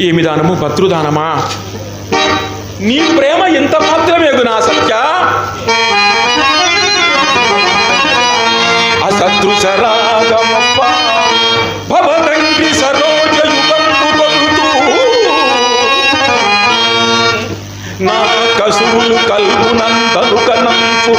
ఏమి దానము భద్రుదానమా? నీ ప్రేమ ఎంత మాత్రమే నా సత్య అసదృశరాగమప్ప భవతంగి సరోజ నా కసువులు కల్పునంతలు కనంపు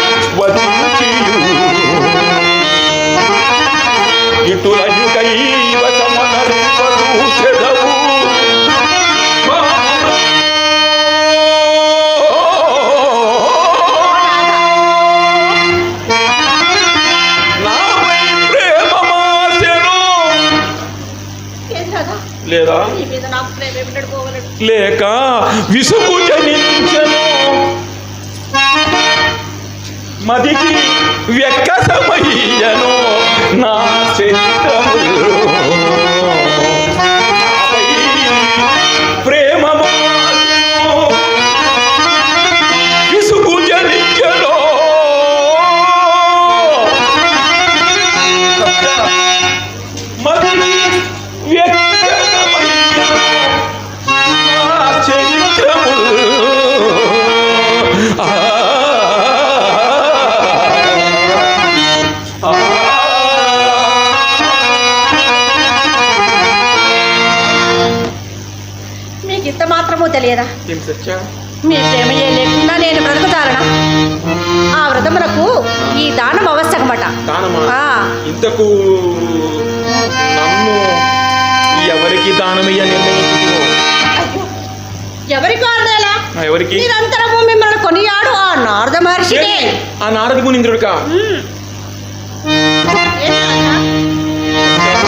లేదా? లేక విసుగు జనించను మదికి వ్యక్కసమయ్యను నా చిత్తములు ఇంత మాత్రమూ తెలియదా? మీ ప్రేమ లేకుండా నేను బ్రతుకుతారనా ఆ వ్రతమునకు ఈ దానం ఆ. ఇంతకు ఎవరికి నిర్ణయించుకో ఎవరికి ఎవరికి? నిరంతరము మిమ్మల్ని కొనియాడు ఆ నారద మహర్షినే ఏ, ఆ నారద?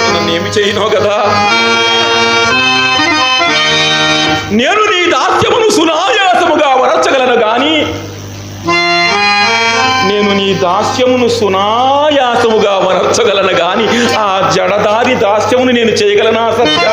నన్ను ఏమి చేయనో కదా? నేను నీ దాస్యమును సునాయాసముగా వరచగలను గాని. నేను నీ దాస్యమును సునాయాసముగా వరచగలను గాని. ఆ జడదారి దాస్యమును నేను చేయగలనా సత్య?